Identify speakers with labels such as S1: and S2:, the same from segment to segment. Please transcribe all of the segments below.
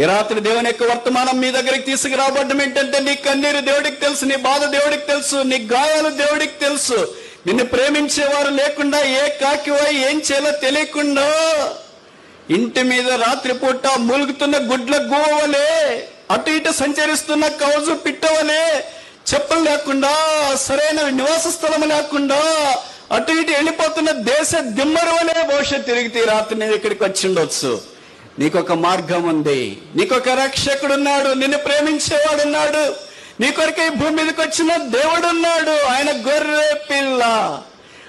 S1: ఈ రాత్రి దేవుని యొక్క వర్తమానం మీ దగ్గరికి తీసుకురావడం ఏంటంటే నీ కన్నీరు దేవుడికి తెలుసు నీ బాధ దేవుడికి తెలుసు నీ గాయాలు దేవుడికి తెలుసు. నిన్ను ప్రేమించేవారు లేకుండా ఏ కాకివై ఏం చేయాలో తెలియకుండా ఇంటి మీద రాత్రిపూట మూలుగుతున్న గుడ్ల గోవలే అటు ఇటు సంచరిస్తున్న కౌజు పిట్టవలే చెప్పులు లేకుండా సరైన నివాస స్థలం లేకుండా అటు ఇటు వెళ్ళిపోతున్న దేశ దిమ్మరు బహుశా భవిష్యత్ తిరిగితే రాత్రి నేను ఇక్కడికి వచ్చి ఉండొచ్చు. నీకొక మార్గం ఉంది. నీకొక రక్షకుడున్నాడు. నిన్ను ప్రేమించేవాడున్నాడు. నీ కొరకే ఈ భూమి మీదకి వచ్చిన దేవుడున్నాడు. ఆయన గొర్రె పిల్ల.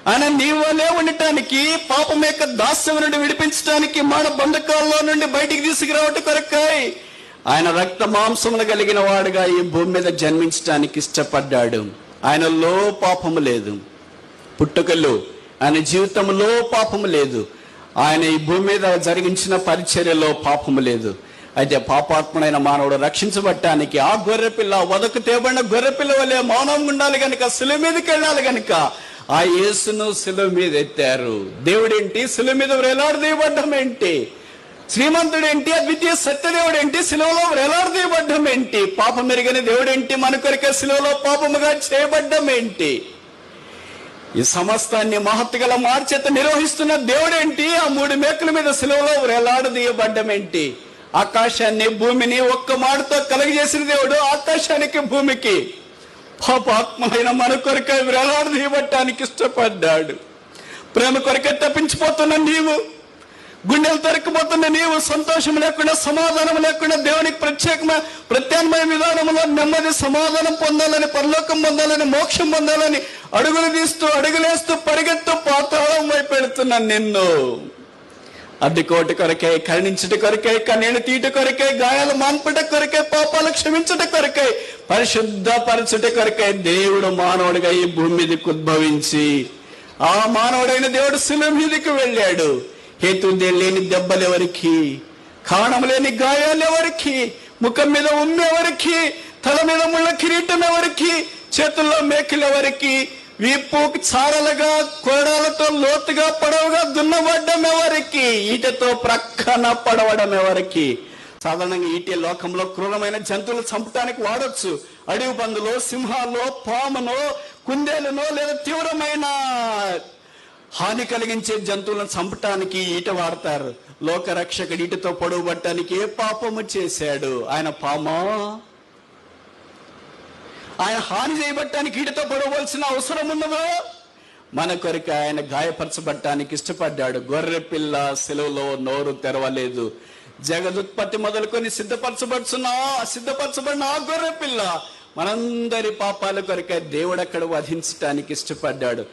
S1: ఆయన నీవలే ఉండటానికి పాపం యొక్క దాస్యం నుండి విడిపించడానికి మన బంధకాల్లో నుండి బయటికి తీసుకురావటం కొరకాయి ఆయన రక్త మాంసములు కలిగిన వాడుగా ఈ భూమి మీద జన్మించడానికి ఇష్టపడ్డాడు. ఆయనలో పాపము లేదు. పుట్టుకలు ఆయన జీవితంలో పాపము లేదు. ఆయన ఈ భూమి మీద జరిగించిన పరిచర్యలో పాపము లేదు. అయితే పాపాత్ముడైన మానవుడు రక్షించబట్టానికి ఆ గొర్రెపిల్ల వదకు తేబడిన గొర్రెపిల్ల వలె మౌనం ఉండాలి గనుక శిలువ మీదకి వెళ్ళాలి గనుక ఆ యేసును శిలువ మీద ఎత్తారు. దేవుడేంటి? శిలువ మీద వేలాడదీయబడ్డం ఏంటి? శ్రీమంతుడేంటి? అద్వితీయ సత్యదేవుడు ఏంటి శిలువలో వేలాడదీయబడ్డం ఏంటి? పాపం మెరుగని దేవుడేంటి? మన కొరికే శిలువలో పాపముగా చేయబడ్డం ఏంటి? ఈ సమస్తాన్ని మహత్తుగల మార్చేత నిర్వహిస్తున్న దేవుడేంటి? ఆ మూడు మేకల మీద సెలవులో వేలాడదీయబడ్డం ఆకాశాన్ని భూమిని ఒక్క మాటతో కలగజేసిన దేవుడు ఆకాశానికి భూమికి. పాపాత్మైన మన కొరకై వేలాడదీయబట్టానికి ఇష్టపడ్డాడు. ప్రేమ కొరకే తప్పించిపోతున్న నీవు. గుండెలు తొరకపోతున్న నీవు సంతోషం లేకుండా సమాధానం లేకుండా దేవునికి ప్రత్యేకమైన ప్రత్యామ్నాయ విధానంలో నెమ్మది సమాధానం పొందాలని పరలోకం పొందాలని మోక్షం పొందాలని అడుగులు తీస్తూ అడుగులేస్తూ పరిగెత్తు పాతాళం వైపు పెడుతున్నాను నిన్ను. అడ్డుకోటి కోటి కొరకే కరుణించుట కొరకే కన్నీళ్ళు తీట కొరకే గాయాలు మాన్పట కొరకే పాపాలు క్షమించుట కొరకే పరిశుద్ధ పరచుట కొరకే దేవుడు మానవుడిగా ఈ భూమి మీదకి ఉద్భవించి ఆ మానవుడైన దేవుడు శిలువ మీదకి వెళ్ళాడు. హేతు లేని దెబ్బలు ఎవరికి కారణం లేని గాయాలు ఎవరికి ముఖం మీద ఉమ్మి ఎవరికి తల మీద ముళ్ళ కిరీటం ఎవరికి చేతుల్లో మేకలు ఎవరికి వీపు చారలుగా కొరడాలతో లోతుగా పొడవుగా దున్నబడ్డం ఎవరికి ఈటతో ప్రక్కన పడవడం ఎవరికి సాధారణంగా ఈటే లోకంలో క్రూరమైన జంతువులు చంపడానికి వాడొచ్చు. అడవి పందులో సింహాల్లో పామునో కుందేలునో లేదా తీవ్రమైన హాని కలిగించే జంతువులను చంపటానికి ఈట వాడతారు. లోకరక్షకుడు ఈటతో పొడవు పట్టడానికి ఏ పాపము చేశాడు? ఆయన పామా? ఆయన హాని చేయబట్టానికి ఈటతో పొడవలసిన అవసరం ఉన్నదో? మన కొరకు ఆయన గాయపరచబట్టానికి ఇష్టపడ్డాడు. గొర్రె పిల్ల సెలవులో నోరు తెరవలేదు. జగదుత్పత్తి మొదలుకొని సిద్ధపరచబడుచున్న సిద్ధపరచబడిన ఆ గొర్రె పిల్ల మనందరి పాపాల కొరకే దేవుడు అక్కడ వధించటానికి ఇష్టపడ్డాడు.